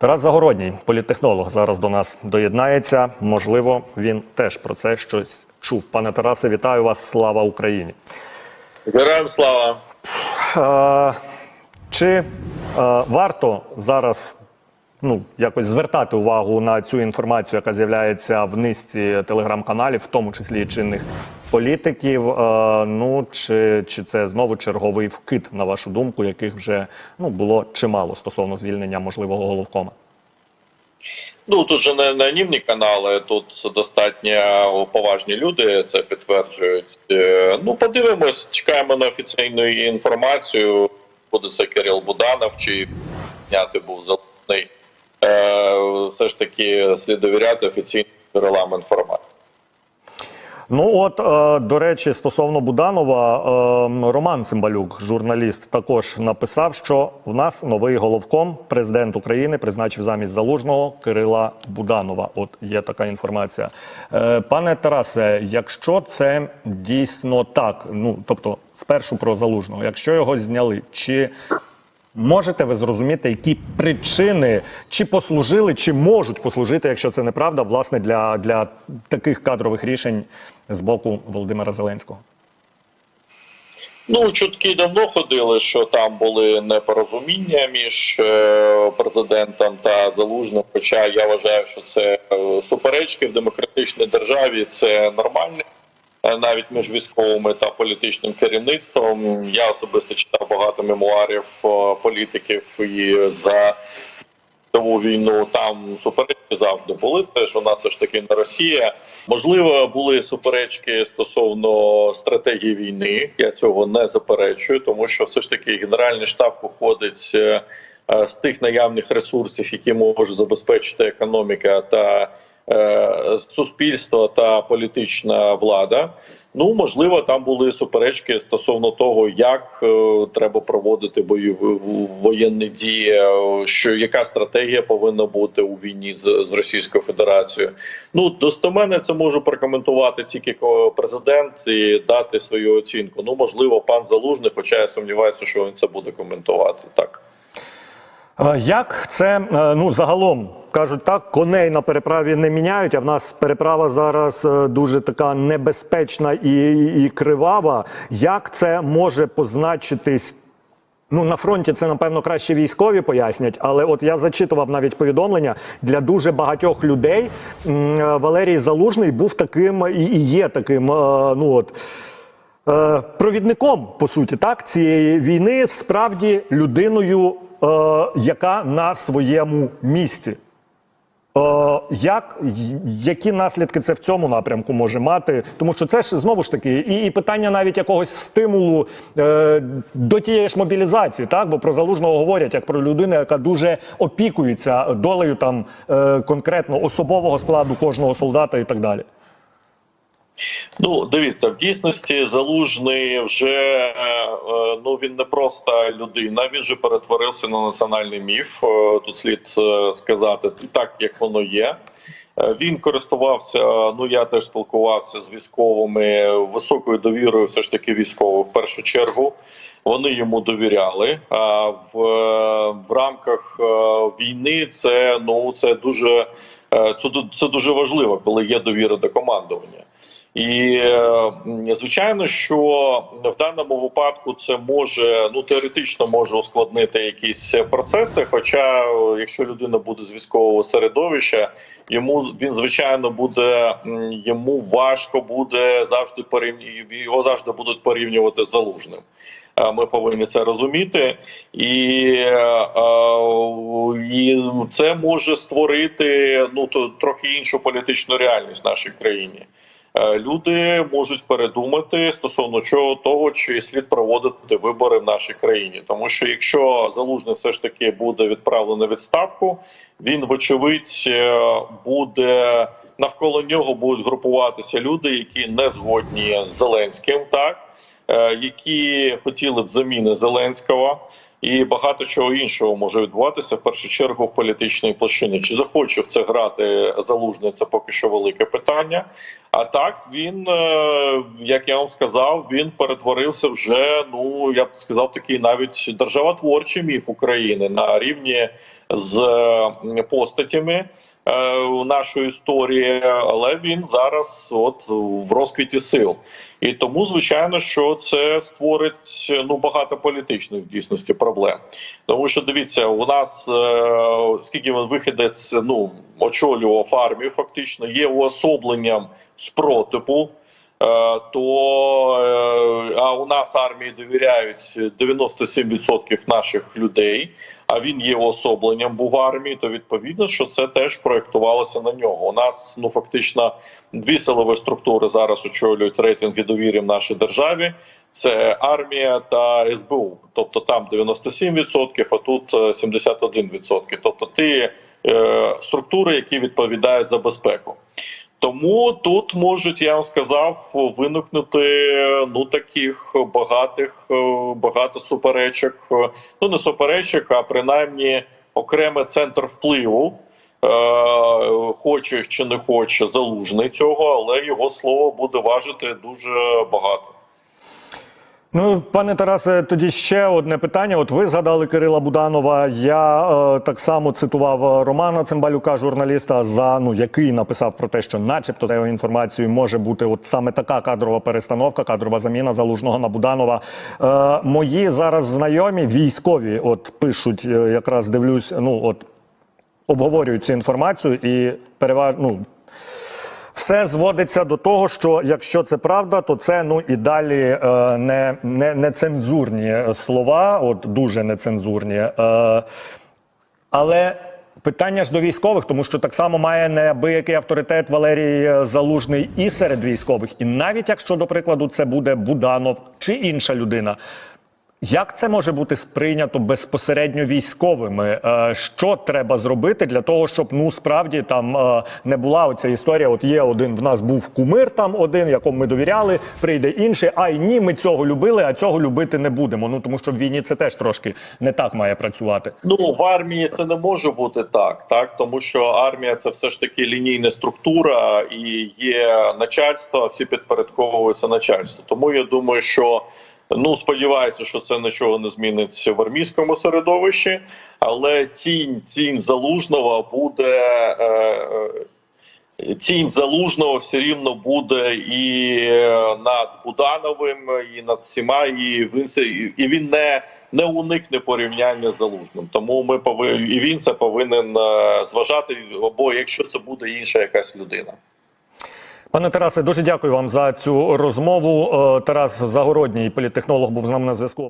Тарас Загородній, політтехнолог, зараз до нас доєднається. Можливо, він теж про це щось чув. Пане Тарасе, вітаю вас! Слава Україні! Героям слава! Е, чи е, варто зараз ну, якось звертати увагу на цю інформацію, яка з'являється в низці телеграм-каналів, в тому числі і чинних політиків? Е, ну чи, чи це знову черговий вкид, на вашу думку, яких вже ну, було чимало стосовно звільнення можливого головкома? Ну тут же не анонімні канали, тут достатньо поважні люди це підтверджують. Е, Ну, подивимось, чекаємо на офіційну інформацію. Буде це Кирил Буданов чи зняти був залежний. Е, Все ж таки слід довіряти офіційним джерелам інформації. Ну от е, до речі, стосовно Буданова, е, Роман Цимбалюк, журналіст, також написав, що в нас новий головком, президент України, призначив замість залужного Кирила Буданова. От є така інформація. Е, Пане Тарасе, якщо це дійсно так, ну тобто спершу про залужного, якщо його зняли, чи Можете ви зрозуміти, які причини чи послужили, чи можуть послужити, якщо це неправда, власне, для, для таких кадрових рішень з боку Володимира Зеленського? Ну, чутки давно ходили, що там були непорозуміння між е, президентом та залужним. Хоча я вважаю, що це е, суперечки в демократичній державі, це нормально. Е, Навіть між військовими та політичним керівництвом я особисто читав багато мемуарів е, політиків і за світову війну там суперечки завжди були. Теж у нас все ж таки не Росія. Можливо, були суперечки стосовно стратегії війни. Я цього не заперечую, тому що все ж таки генеральний штаб походить е, з тих наявних ресурсів, які може забезпечити економіка та суспільство та політична влада. Ну можливо, там були суперечки стосовно того, як е, треба проводити бойові воєнні дії, е, що яка стратегія повинна бути у війні з, з Російською Федерацією. Ну достеменно це можу прокоментувати тільки ко- президент і дати свою оцінку. Ну можливо, пан Залужний, хоча я сумніваюся, що він це буде коментувати так. Е, Як це е, ну загалом кажуть так, коней на переправі не міняють. А в нас переправа зараз е, дуже така небезпечна і, і кривава. Як це може позначитись? Ну на фронті це напевно краще військові пояснять, але от я зачитував навіть повідомлення для дуже багатьох людей. е, Валерій Залужний був таким і, і є таким. е, Ну от. Провідником по суті так цієї війни справді людиною, яка на своєму місці. Е, як, які наслідки це в цьому напрямку може мати? Тому що це ж знову ж таки і, і питання навіть якогось стимулу е, до тієї ж мобілізації, так бо про залужного говорять як про людину, яка дуже опікується долею там е, конкретно особового складу кожного солдата і так далі. Ну, дивіться, в дійсності залужний вже е, е, ну він не просто людина, він вже перетворився на національний міф. Е, Тут слід сказати так, як воно є. Він користувався. Ну я теж спілкувався з військовими високою довірою, все ж таки військових в першу чергу. Вони йому довіряли. А в, в рамках війни це ну це дуже це, це дуже важливо, коли є довіра до командування. І е, звичайно, що в даному випадку це може ну теоретично може ускладнити якісь процеси. Хоча, якщо людина буде з військового середовища, йому він звичайно буде йому важко буде завжди порівнювати, його завжди будуть порівнювати з залужним. Е, Ми повинні це розуміти, і, е, і це може створити ну то трохи іншу політичну реальність в нашій країні. Е, Люди можуть передумати стосовно чого того, чи слід проводити вибори в нашій країні, тому що якщо залужний все ж таки буде відправлено відставку, він вочевидь е, буде навколо нього будуть групуватися люди, які не згодні з Зеленським, так які хотіли б заміни Зеленського, і багато чого іншого може відбуватися в першу чергу в політичній площині. Чи захоче в це грати залужний? Це поки що велике питання. А так він, е, як я вам сказав, він перетворився вже. Ну я б сказав, такий навіть державотворчий міф України на рівні з постатями е, нашої історії, але він зараз от в розквіті сил. І тому, звичайно, що це створить ну багато політичних в дійсності проблем. Тому що дивіться, у нас е, скільки він вихідець ну очолював армію, фактично є уособленням спротиву. Е, То а у нас армії довіряють 97% наших людей. А він є уособленням був армії. То відповідно, що це теж проєктувалося на нього. У нас ну фактично дві силові структури зараз очолюють рейтинги довіри в нашій державі. Це армія та СБУ. Тобто там 97%, а тут е, 71%. Тобто ті е, структури, які відповідають за безпеку. Тому тут можуть, я вам сказав, виникнути ну таких багатих е, багато суперечок. е, Ну не суперечок, а принаймні окремий центр впливу. Е, Хоче чи не хоче залужний цього, але його слово буде важити дуже багато. Ну, пане Тарасе, тоді ще одне питання. От ви згадали Кирила Буданова. Я е, так само цитував е, Романа Цимбалюка, журналіста, за ну який написав про те, що, начебто, за його інформацією, може бути от саме така кадрова перестановка, кадрова заміна залужного на Буданова. Е, мої зараз знайомі військові, от пишуть, е, якраз дивлюсь, ну от обговорюють цю інформацію і переважно. Ну, все зводиться до того, що якщо це правда, то це ну і далі е, не, не, нецензурні слова, от дуже нецензурні. Е, але питання ж до військових, тому що так само має неабиякий авторитет Валерій Залужний і серед військових. І навіть якщо, до прикладу, це буде Буданов чи інша людина. Як це може бути сприйнято безпосередньо військовими? Е, Що треба зробити для того, щоб ну справді там е, не була оця історія? От є один в нас був кумир, там один, якому ми довіряли, прийде інший. Ай ні, ми цього любили, а цього любити не будемо. Ну тому що в війні це теж трошки не так має працювати. Ну в армії це не може бути так, так тому що армія це все ж таки лінійна структура і є начальство, всі підпорядковуються начальству. Тому я думаю, що ну сподіваюся, що це нічого не зміниться в армійському середовищі, але цінь цінь залужного буде. Е, е, Цінь залужного все рівно буде і е, над Будановим, і над всіма, і він і він не, не уникне порівняння з залужним. Тому ми повинні і він це повинен е, зважати. Або якщо це буде інша якась людина. Пане Тарасе, дуже дякую вам за цю розмову. Е, Тарас Загородній, політтехнолог, був з нами на зв'язку.